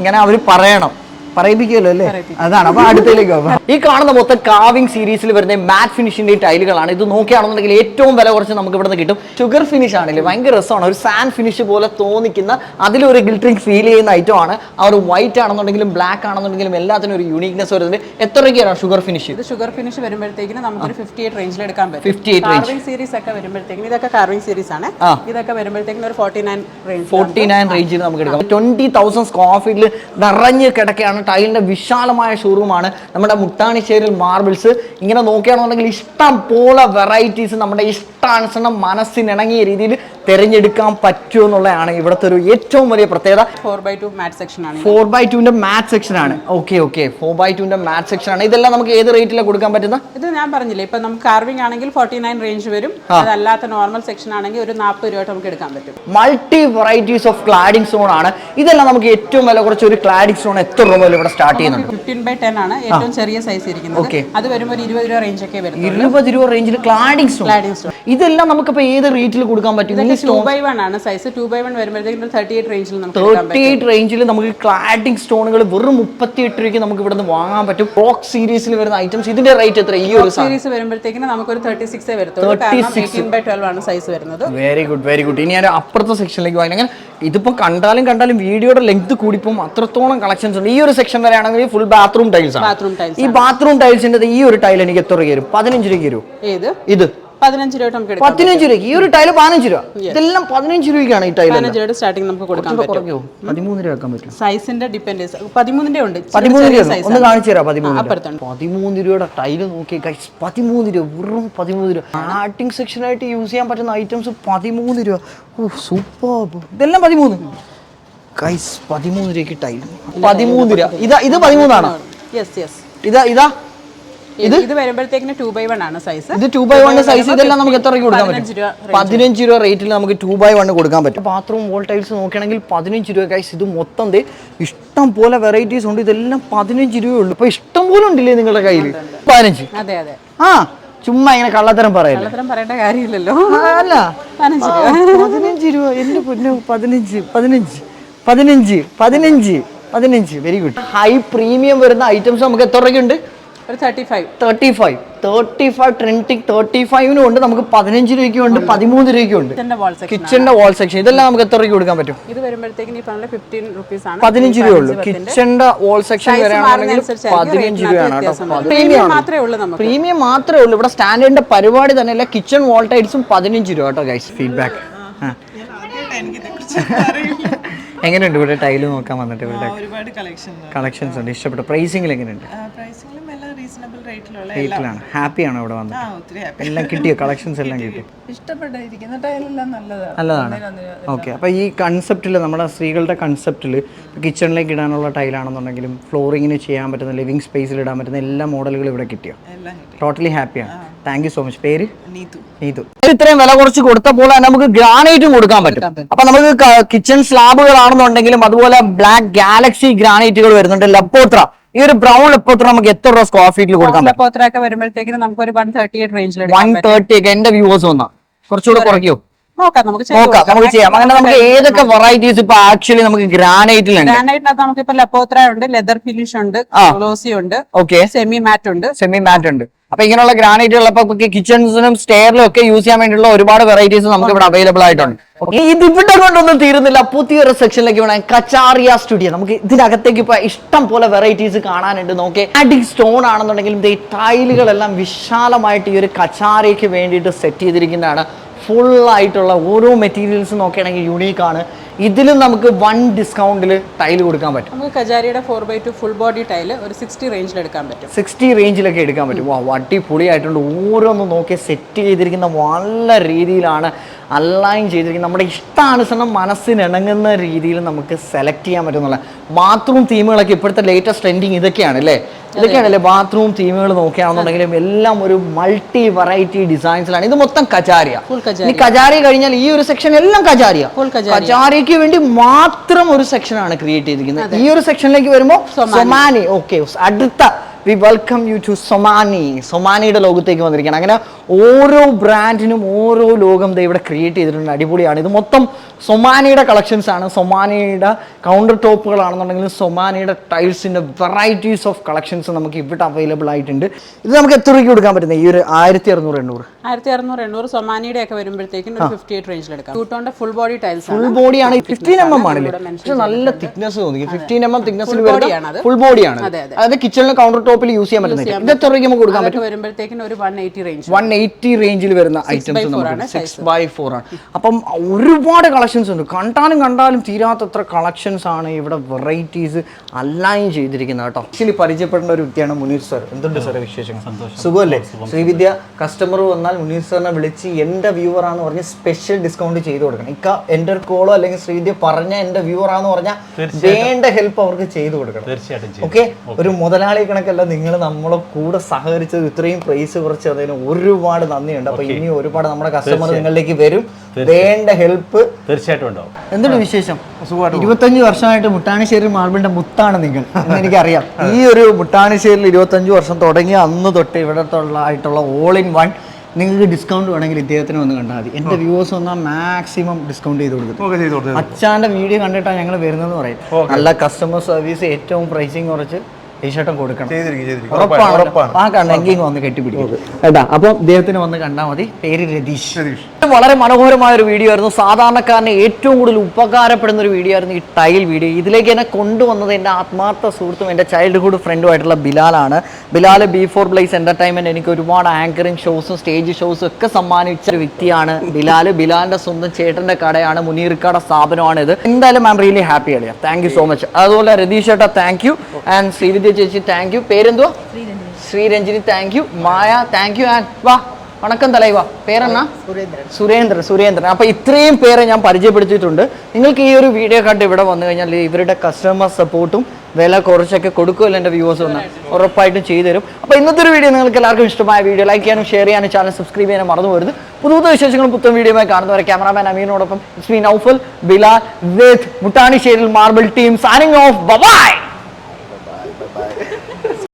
ഇങ്ങനെ അവർ പറയണം. പറയിപ്പിക്കുമല്ലോ അല്ലേ? അതാണ് അപ്പൊ അടുത്തേക്ക് പോകാം. ഈ കാണുന്ന മൊത്തം കാവിംഗ് സീരീസിൽ വരുന്ന മാറ്റ് ഫിനിഷിന്റെ ടൈലുകളാണ്. ഇത് നോക്കിയാണെന്നുണ്ടെങ്കിൽ ഏറ്റവും വില കുറച്ച് നമുക്ക് ഇവിടെ നിന്ന് കിട്ടും. ഷുഗർ ഫിനിഷ് ആണല്ലേ ഭയങ്കര രസമാണ്. ഒരു സാൻഡ് ഫിനിഷ് പോലെ തോന്നിക്കുന്ന അതിലൊരു ഗിൽട്രിങ് ഫീൽ ചെയ്യുന്ന ഐറ്റം ആണ്. ആ ഒരു വൈറ്റ് ആണെന്നുണ്ടെങ്കിലും ബ്ലാക്ക് ആണെന്നുണ്ടെങ്കിലും എല്ലാത്തിനും ഒരു യൂണിക്നെസ് വരുന്നുണ്ട്. എത്ര രൂപയാണ് ഷുഗർ ഫിനിഷ് ഇത് ഷുഗർ ഫിനിഷ് വരുമ്പോഴത്തേക്കിന് നമുക്ക് ഫിഫ്റ്റി എയ്റ്റ് റേഞ്ചിൽ എടുക്കാൻ പറ്റും. ഫിഫ്റ്റി എയ്റ്റ് കാർവിംഗ് സീരീസ് ഒക്കെ വരുമ്പോഴത്തേക്കിന് ഇതൊക്കെ കാർവിംഗ് സീരീസ് ആണ്. ഇതൊക്കെ വരുമ്പോഴത്തേക്കിന് ഒരു forty nine range forty nine റേഞ്ചിൽ നമുക്ക് എടുക്കാം. ട്വന്റി തൗസൻഡ് സ്ക്വയർ ഫീറ്റിൽ നിറഞ്ഞ് കിടക്കുകയാണ് ടൈലിന്റെ വിശാലമായ ഷോറൂമാണ് നമ്മുടെ മുട്ടാണിശ്ശേരിൽ മാർബിൾസ്. ഇങ്ങനെ നോക്കുകയാണെന്നുണ്ടെങ്കിൽ ഇഷ്ടം പോലെ വെറൈറ്റീസ് നമ്മുടെ ഇഷ്ടാനുസരണം മനസ്സിനിണങ്ങിയ രീതിയിൽ തിരഞ്ഞെടുക്കാൻ പറ്റുമോ എന്നുള്ളതാണ് ഇവിടുത്തെ ഒരു ഏറ്റവും വലിയ പ്രത്യേകത. Four by two matte section ആണ്. ഫോർ ബൈ ടുവിന്റെ മാറ്റ് സെക്ഷൻ ആണ്. ഓക്കെ ഓക്കെ ഫോർ ബൈ ടുവിന്റെ മാറ്റ് സെക്ഷൻ ആണ്. ഇതെല്ലാം നമുക്ക് ഏത് റേറ്റിലാണ് കൊടുക്കാൻ പറ്റുന്ന? ഇത് ഞാൻ പറഞ്ഞില്ലേ ഇപ്പൊ നമുക്ക് കാർവിംഗ് ആണെങ്കിൽ ഫോർട്ടി നയൻ റേഞ്ച് വരും അതല്ലാത്ത നോർമൽ സെക്ഷൻ ആണെങ്കിൽ ഒരു നാൽപ്പത് രൂപ നമുക്ക് എടുക്കാൻ പറ്റും. Multi varieties of cladding zone ആണ്. ഇതെല്ലാം നമുക്ക് ഏറ്റവും വില കുറച്ച് ഒരു ക്ലാഡിംഗ് സോൺ എത്ര രൂപ മുതൽ ഇവിടെ സ്റ്റാർട്ട് ചെയ്യുന്നുണ്ട്. ഫിഫ്റ്റീൻ ബൈ ടെൻ ആണ് ഏറ്റവും ചെറിയ സൈസ് ഇരിക്കുന്നത്. ഓക്കെ അത് വരുമ്പോൾ ഒരു ഇരുപത് രൂപ റേഞ്ച് ഒക്കെ വരും ഇരുപത് രൂപ റേഞ്ചിൽ ക്ലാഡിംഗ് സ്റ്റോൺ. ഇതെല്ലാം നമുക്കിപ്പോ ഏത് റേറ്റിൽ കൊടുക്കാൻ പറ്റും? ടു ബൈ വൺ ആണ്. സൈസ് ടു ബൈ വൺ വരുമ്പോഴത്തേക്കും തേർട്ടി എയ്റ്റ് റേഞ്ചിൽ തേർട്ടി എയ്റ്റ് റേഞ്ചിൽ നമുക്ക് ക്ലാഡിംഗ് സ്റ്റോണുകൾ വെറും മുപ്പത്തി എട്ട് രൂപയ്ക്ക് നമുക്ക് ഇവിടെ നിന്ന് വാങ്ങാൻ പറ്റും. ബോക്സ് സീരീസിൽ വരുന്ന ഐറ്റംസ് ഇതിന്റെ റേറ്റ് എത്ര? ഈ ഒരു സീരീസ് വരുമ്പോഴത്തേക്കിന് നമുക്കൊരു തേർട്ടി സിക്സ് വരത്തുള്ളൂ ബൈ ട്വൽവ് ആണ് സൈസ് വരുന്നത്. വെരി ഗുഡ് വെരി ഗുഡ് ഇനി ഞാൻ അപ്പുറത്തെ സെക്ഷനിലേക്ക് വാങ്ങി അങ്ങനെ ഇതിപ്പോ കണ്ടാലും കണ്ടാലും വീഡിയോയുടെ ലെങ്ത് കൂടിപ്പം അത്രത്തോളം കളക്ഷൻസ് ഉണ്ട്. ഈ ഒരു സെക്ഷൻ വരെ ആണെങ്കിൽ ഫുൾ ബാത്റൂം ടൈൽസ് ആണ്. ഈ ബാത്റൂം ടൈൽസിന്റെ ഈ ഒരു ടൈൽ എനിക്ക് എത്ര രൂപ വരും? പതിനഞ്ച് രൂപയ്ക്ക് വരും. ഇത്. പതിനഞ്ച് രൂപ നമുക്ക് പതിനഞ്ച് രൂപ ഈ ഒരു ടൈൽ പതിനഞ്ച് രൂപ. ഇതെല്ലാം പതിനഞ്ച് രൂപയ്ക്കാണ് ഈ ടൈൽ പതിനഞ്ച് രൂപ സ്റ്റാർട്ടിങ് നമുക്ക് കൊടുക്കാൻ പറ്റും. പതിമൂന്ന് രൂപ വെക്കാൻ പറ്റും. സൈസിന്റെ ഡിപ്പെൻഡൻസ് പതിമൂന്നിന്റെ ഉണ്ട്. പതിമൂന്ന് ഒന്ന് ആണ്. കാണിച്ചു തരാം പതിമൂന്ന് പതിമൂന്ന് രൂപയുടെ ടൈൽ നോക്കി ഗൈസ് പതിമൂന്ന് രൂപ വെറും പതിമൂന്ന് രൂപ. സ്റ്റാർട്ടിംഗ് സെക്ഷൻ ആയിട്ട് യൂസ് ചെയ്യാൻ പറ്റുന്ന ഐറ്റംസ് പതിമൂന്ന് രൂപ. സൂപ്പർ ഇതെല്ലാം പതിമൂന്ന്. ഗൈസ് പതിമൂന്ന് രൂപയ്ക്ക് ടൈൽ പതിമൂന്ന് രൂപ. ഇതാ ഇത് പതിമൂന്നാണ്. യെസ് യെസ് ഇതാ ഇതാ. ഇത് ഇത്? വരുമ്പോഴത്തേക്കിന് ടു ബൈ വൺ ആണ് സൈസ് ഇത് ടു ബൈ വൺ സൈസ് ഇതെല്ലാം നമുക്ക് എത്ര കൊടുക്കാൻ പതിനഞ്ച് പറ്റും? രൂപ പതിനഞ്ച് രൂപ റേറ്റിൽ നമുക്ക് ടൂ ബൈ വൺ കൊടുക്കാൻ പറ്റും. ബാത്റൂം വോൾ ടൈൽസ് നോക്കുകയാണെങ്കിൽ പതിനഞ്ച് രൂപ ഗൈസ് ഇത് മൊത്തം ഇഷ്ടം പോലെ വെറൈറ്റീസ് ഉണ്ട്. ഇതെല്ലാം പതിനഞ്ച് രൂപയേ ഉള്ളൂ. ഇപ്പൊ ഇഷ്ടം പോലെ ഉണ്ടില്ലേ നിങ്ങളുടെ കയ്യിൽ പതിനഞ്ച്. അതെ അതെ. ആ ചുമ്മാ ഇങ്ങനെ കള്ളത്തരം പറയേണ്ട കാര്യമില്ലല്ലോ. അല്ല. പതിനഞ്ച് രൂപ. എന്റെ പൊന്നു പതിനഞ്ച് പതിനഞ്ച്. പതിനഞ്ച് പതിനഞ്ച് പതിനഞ്ച്. വെരി ഗുഡ് ഹൈ പ്രീമിയം വരുന്ന ഐറ്റംസ് നമുക്ക് എത്ര രൂപയ്ക്കുണ്ട്? ഒരു thirty five thirty five trending thirty ഫൈവിനും ഉണ്ട് നമുക്ക് പതിനഞ്ച് രൂപയ്ക്കും ഉണ്ട് പതിമൂന്ന് രൂപയ്ക്കും ഉണ്ട് ഇതിന്റെ വാൾ സെക്ഷൻ കിച്ചന്റെ വാൾ സെക്ഷൻ ഇതെല്ലാം നമുക്ക് എത്ര രൂപയ്ക്ക് കൊടുക്കാൻ പറ്റും? ഇത് പതിനഞ്ച് രൂപ ഉള്ളൂ. കിച്ചന്റെ വാൾ സെക്ഷൻ വരാണെങ്കിൽ പതിനഞ്ച് രൂപയാണ് വ്യത്യാസം കേട്ടോ മാത്രമേ ഉള്ളൂ നമുക്ക്. പ്രീമിയം മാത്രമേ ഉള്ളൂ. ഇവിടെ സ്റ്റാൻഡേർഡിന്റെ പരിപാടി തന്നെ അല്ല. കിച്ചൺ വാൾ ടൈൽസും പതിനഞ്ച് രൂപ കേട്ടോ ഗൈസ് ഫീഡ്ബാക്ക് എങ്ങനെയുണ്ട് ഇവിടെ ടൈൽ നോക്കാൻ വന്നിട്ട് ഇവിടെ ഒരുപാട് കളക്ഷൻ കളക്ഷൻസ് ഉണ്ട്. ഇഷ്ടപ്പെട്ടു. പ്രൈസിംഗിൽ എങ്ങനെയുണ്ട്? റേറ്റിലാണ് ഹാപ്പിയാണ് ഇവിടെ വന്നത്? എല്ലാം കിട്ടിയോ? കളക്ഷൻസ് എല്ലാം കിട്ടി നല്ലതാണ്. ഓക്കെ അപ്പോൾ ഈ കൺസെപ്റ്റിൽ നമ്മുടെ സ്ത്രീകളുടെ കൺസെപ്റ്റിൽ കിച്ചണിലേക്ക് ഇടാനുള്ള ടൈലാണെന്നുണ്ടെങ്കിലും ഫ്ലോറിങ്ങിന് ചെയ്യാൻ പറ്റുന്ന ലിവിങ് സ്പേസിൽ ഇടാൻ പറ്റുന്ന എല്ലാ മോഡലുകളും ഇവിടെ കിട്ടിയോ? ടോട്ടലി ഹാപ്പിയാണ് താങ്ക് യു സോ മച്ച് പേര്? നീതു. നീതു. ഇത്രയും വില കുറച്ച് കൊടുത്തപ്പോൾ നമുക്ക് ഗ്രാനൈറ്റും കൊടുക്കാൻ പറ്റും. അപ്പൊ നമുക്ക് കിച്ചൺ സ്ലാബുകളാണെന്നുണ്ടെങ്കിലും അതുപോലെ ബ്ലാക്ക് ഗാലക്സി ഗ്രാനൈറ്റുകൾ വരുന്നുണ്ട്. ലപ്പോത്ര ഈ ഒരു ബ്രൗൺ ലപ്പോത്ര നമുക്ക് എത്ര രൂപ സ്ക്വയർ ഫീറ്റിൽ കൊടുക്കാം പറ്റും? പോത്രയൊക്കെ വരുമ്പോഴത്തേക്കിന് നമുക്ക് ഒരു വൺ തേർട്ടി എയ്റ്റ് റേഞ്ചിൽ വൺ തേർട്ടി ഒക്കെ. എന്റെ വ്യൂവേഴ്സ് വന്നാ. കുറച്ചുകൂടെ കുറയ്ക്കോ. നോക്കാം നമുക്ക് ചെയ്യാം. അങ്ങനെ നമുക്ക് ഏതൊക്കെ വെറൈറ്റീസ് ഇപ്പൊ ആക്ച്വലി നമുക്ക് ഗ്രാനൈറ്റിലുണ്ട് ഗ്രാനൈറ്റിനകത്ത് നമുക്ക് ഇപ്പൊ ലപ്പോത്ര ഉണ്ട് ലെതർ ഫിനിഷ് ഉണ്ട്. ഗ്ലോസി ഉണ്ട് ഓക്കെ സെമി മാറ്റ് ഉണ്ട്. സെമി മാറ്റ് ഉണ്ട്. അപ്പൊ ഇങ്ങനെയുള്ള ഗ്രാനൈറ്റ് ഉള്ളപ്പോ കിച്ചൺസിനും സ്റ്റെയറിലും ഒക്കെ യൂസ് ചെയ്യാൻ വേണ്ടിയുള്ള ഒരുപാട് വെറൈറ്റീസ് നമുക്ക് ഇവിടെ അവൈലബിൾ ആയിട്ടുണ്ട്. ഇത് ഇവിടെ കൊണ്ടൊന്നും തീരുന്നില്ല. പുതിയൊരു സെക്ഷനിലേക്ക് വേണം. കച്ചാറിയ സ്റ്റുഡിയോ നമുക്ക് ഇതിനകത്തേക്ക് ഇപ്പൊ ഇഷ്ടം പോലെ വെറൈറ്റീസ് കാണാനുണ്ട്. നോക്കി അഡിക് സ്റ്റോൺ ആണെന്നുണ്ടെങ്കിലും ഈ ടൈലുകളെല്ലാം വിശാലമായിട്ട് ഈ ഒരു കച്ചാരയ്ക്ക് വേണ്ടിയിട്ട് സെറ്റ് ചെയ്തിരിക്കുന്നതാണ്. ഫുൾ ആയിട്ടുള്ള ഓരോ മെറ്റീരിയൽസ് നോക്കുകയാണെങ്കിൽ യുണീക്കാണ് ഇതിലും നമുക്ക് വൺ ഡിസ്കൗണ്ടിൽ ടൈൽ കൊടുക്കാൻ പറ്റും. നമുക്ക് കജാരിയുടെ four by two full body tile ഒരു സിക്സ്റ്റി റേഞ്ചിൽ എടുക്കാൻ പറ്റും. സിക്സ്റ്റി റേഞ്ചിലൊക്കെ എടുക്കാൻ പറ്റും. വാ അടിപൊളിയായിട്ടുണ്ട്. ഓരോന്നും നോക്കി സെറ്റ് ചെയ്തിരിക്കുന്ന നല്ല രീതിയിലാണ് അലൈൻ ചെയ്തിരിക്കുന്നത്. നമ്മുടെ ഇഷ്ടാനുസരണം മനസ്സിന് ഇണങ്ങുന്ന രീതിയിൽ നമുക്ക് സെലക്ട് ചെയ്യാൻ പറ്റുന്നുള്ള ബാത്റൂം തീമുകളൊക്കെ ഇപ്പോഴത്തെ ലേറ്റസ്റ്റ് ട്രെൻഡിങ് ഇതൊക്കെയാണ് അല്ലേ? ഇതൊക്കെയാണല്ലേ ബാത്റൂം തീമുകൾ നോക്കുകയാണെന്നുണ്ടെങ്കിലും എല്ലാം ഒരു മൾട്ടി വെറൈറ്റി ഡിസൈൻസിലാണ് ഇത് മൊത്തം കചാരിയ ഇനി കചാരി കഴിഞ്ഞാൽ ഈ ഒരു സെക്ഷൻ എല്ലാം കചാരിയ കചാരിക്ക് വേണ്ടി മാത്രം ഒരു സെക്ഷനാണ് ക്രിയേറ്റ് ചെയ്തിരിക്കുന്നത്. ഈ ഒരു സെക്ഷനിലേക്ക് വരുമ്പോൾ സൊമാനി ഓക്കെ അടുത്ത we welcome you to Somany സൊമാനിയുടെ ലോകത്തേക്ക് വന്നിരിക്കുകയാണ്. അങ്ങനെ ഓരോ ബ്രാൻഡിനും ഓരോ ലോകം ഇവിടെ ക്രിയേറ്റ് ചെയ്തിട്ടുണ്ട്. അടിപൊളിയാണ്. ഇത് മൊത്തം സൊമാനിയുടെ കളക്ഷൻസ് ആണ്. സൊമാനിയുടെ കൗണ്ടർ ടോപ്പുകളാണെന്നുണ്ടെങ്കിലും സൊമാനിയുടെ ടൈൽസിന്റെ വെറൈറ്റീസ് ഓഫ് കളക്ഷൻസ് നമുക്ക് ഇവിടെ അവൈലബിൾ ആയിട്ടുണ്ട്. ഇത് നമുക്ക് എത്ര രൂപയ്ക്ക് കൊടുക്കാൻ പറ്റുന്നത്? ഈ ഒരു ആയിരത്തി അറുന്നൂറ് എണ്ണൂറ്. ആയിരത്തി അറുന്നൂറ് എണ്ണൂറ് സൊമാനിയുടെ ഒക്കെ വരുമ്പോഴത്തേക്കും ഒരു ഫിഫ്റ്റി എയ്റ്റ് റേഞ്ചിൽ എടുക്കാം. ടൂട്ടോന്റെ ഫുൾ ബോഡി ടൈൽസ് ഫുൾ ആണ്. ബോഡിയാണ് ഫിഫ്റ്റീൻ എം എം ആണല്ലേ? പക്ഷെ നല്ല തിക്നെസ് തോന്നി. ഫിഫ്റ്റീൻ എം എം തിക്നെസ് വരുന്ന ഫുൾ ബോഡിയാണ് അതെ, അതെ. അതായത് കിച്ചണിലെ കൗണ്ടർ ടോപ്പിൽ യൂസ് ചെയ്യാൻ പറ്റുന്നത് ഇത് എത്ര രൂപയ്ക്ക് നമുക്ക് കൊടുക്കാൻ പറ്റും? വരുമ്പോഴത്തേക്കും ഒരു one eighty range one eighty റേഞ്ചിൽ വരുന്ന ഐറ്റംസ് നമുക്ക് സിക്സ് ബൈ ഫോർ ആണ്. അപ്പം ഒരുപാട് കളക്ഷൻസ് ഉണ്ട്. കണ്ടാലും കണ്ടാലും തീരാത്തത്ര കളക്ഷൻസ് ആണ് ഇവിടെ വെറൈറ്റീസ് അലൈൻ ചെയ്തിരിക്കുന്നത് കേട്ടോ. ആക്ച്വലി പരിചയപ്പെടേണ്ട ഒരു വ്യക്തിയാണ് മുനീർ സർ എന്തുണ്ട് സാറേ വിശേഷങ്ങൾ? സുഖമല്ലേ? ശ്രീവിദ്യ കസ്റ്റമർ വന്നാൽ മുനീർ സാറിനെ വിളിച്ച് എന്റെ വ്യൂവർ ആണെന്ന് പറഞ്ഞ് സ്പെഷ്യൽ ഡിസ്കൗണ്ട് ചെയ്ത് കൊടുക്കണം. ഇക്ക എന്റെ ഒരു കോളോ അല്ലെങ്കിൽ ശ്രീവിദ്യ പറഞ്ഞ എന്റെ വ്യൂവർ ആണെന്ന് പറഞ്ഞാൽ വേണ്ട ഹെൽപ്പ് അവർക്ക് ചെയ്തു കൊടുക്കണം. തീർച്ചയായിട്ടും ഓക്കെ ഒരു മുതലാളി കണക്കല്ല നിങ്ങൾ നമ്മളെ കൂടെ സഹകരിച്ചത് ഇത്രയും പ്രൈസ് കുറച്ച് അതിന് ഒരുപാട് നന്ദിയുണ്ട്. അപ്പൊ ഇനി ഒരുപാട് നമ്മുടെ കസ്റ്റമർ നിങ്ങളിലേക്ക് വരും. വേണ്ട ഹെൽപ്പ് തീർച്ചയായിട്ടും ഉണ്ടാവും. എന്തുണ്ട് വിശേഷം? ഇരുപത്തഞ്ച് വർഷമായിട്ട് മുട്ടാണിശ്ശേരി മാർബിളിന്റെ മുത്താണ് നിങ്ങൾ എനിക്കറിയാം ഈ ഒരു മുട്ടാണിശ്ശേരിയിൽ ഇരുപത്തഞ്ച് വർഷം തുടങ്ങിയ അന്ന് തൊട്ട് ഇവിടത്തുള്ള ആയിട്ടുള്ള ഓൾ ഇൻ വൺ നിങ്ങൾക്ക് ഡിസ്കൗണ്ട് വേണമെങ്കിൽ ഇദ്ദേഹത്തിന് വന്ന് കണ്ടാൽ മതി. എന്റെ വ്യൂവേഴ്സ് വന്നാൽ മാക്സിമം ഡിസ്കൗണ്ട് ചെയ്ത് കൊടുക്കും. അച്ഛാന്റെ വീഡിയോ കണ്ടിട്ടാണ് ഞങ്ങൾ വരുന്നതെന്ന് പറയും. നല്ല കസ്റ്റമർ സർവീസ് ഏറ്റവും പ്രൈസിങ് കുറച്ച്. ടീഷർട്ടും കൊടുക്കണം. ഉറപ്പാണ് ആ വന്ന് കെട്ടിപ്പിടിക്കും. കേട്ടാ അപ്പം ഇദ്ദേഹത്തിന് വന്ന് കണ്ടാൽ മതി. പേര് രതീഷ്. വളരെ മനോഹരമായ ഒരു വീഡിയോ ആയിരുന്നു. സാധാരണക്കാരന് ഏറ്റവും കൂടുതൽ ഉപകാരപ്പെടുന്ന ഒരു വീഡിയോ ആയിരുന്നു ഈ ടൈൽ വീഡിയോ ഇതിലേക്ക് എന്നെ കൊണ്ടുവന്നത് എന്റെ ആത്മാർത്ഥ സുഹൃത്തും എന്റെ ചൈൽഡ്ഹുഡ് ഫ്രണ്ടും ആയിട്ടുള്ള ബിലാലാണ്. Bilal B four place entertainment എനിക്ക് ഒരുപാട് ആങ്കറിങ് ഷോസും സ്റ്റേജ് ഷോസും ഒക്കെ സമ്മാനിച്ച ഒരു വ്യക്തിയാണ് ബിലാൽ ബിലാലിന്റെ സ്വന്തം ചേട്ടന്റെ കടയാണ് മുനീർക്കട സ്ഥാപനമാണ് ഇത് എന്തായാലും ഐ എം റിയലി ഹാപ്പി അളിയ. താങ്ക് യു സോ മച്ച് അതുപോലെ രതീഷ് ചേട്ടാ താങ്ക് യു ആൻഡ് ശ്രീവിദ്യ ചേച്ചി താങ്ക് യു പേരെന്തുവാ? Sreeranjini. Thank you Maya thank you and വാ വണക്കം തലൈവ പേരെന്നാ? സുരേന്ദ്രൻ. സുരേന്ദ്രൻ അപ്പൊ ഇത്രയും പേരെ ഞാൻ പരിചയപ്പെടുത്തിയിട്ടുണ്ട്. നിങ്ങൾക്ക് ഈ ഒരു വീഡിയോ കണ്ട് ഇവിടെ വന്നു കഴിഞ്ഞാൽ ഇവരുടെ കസ്റ്റമർ സപ്പോർട്ടും വില കുറച്ചൊക്കെ കൊടുക്കുമല്ലോ എന്റെ വ്യൂവേഴ്സ് വന്ന്. ഉറപ്പായിട്ടും ചെയ്തു തരും അപ്പോൾ ഇന്നത്തെ ഒരു വീഡിയോ നിങ്ങൾക്ക് എല്ലാവർക്കും ഇഷ്ടമായ വീഡിയോ ലൈക്ക് ചെയ്യാനും ഷെയർ ചെയ്യാനും ചാനൽ സബ്സ്ക്രൈബ് ചെയ്യാനും മറന്നു പോരുത്. പുതു പുതിയ വിശേഷങ്ങളും പുത്തൻ വീഡിയോയുമായി കാണുന്നവരെ ക്യാമറാമാൻ അമീനോടൊപ്പം me Noufal Bilal with Muttanisseril marble team signing off bye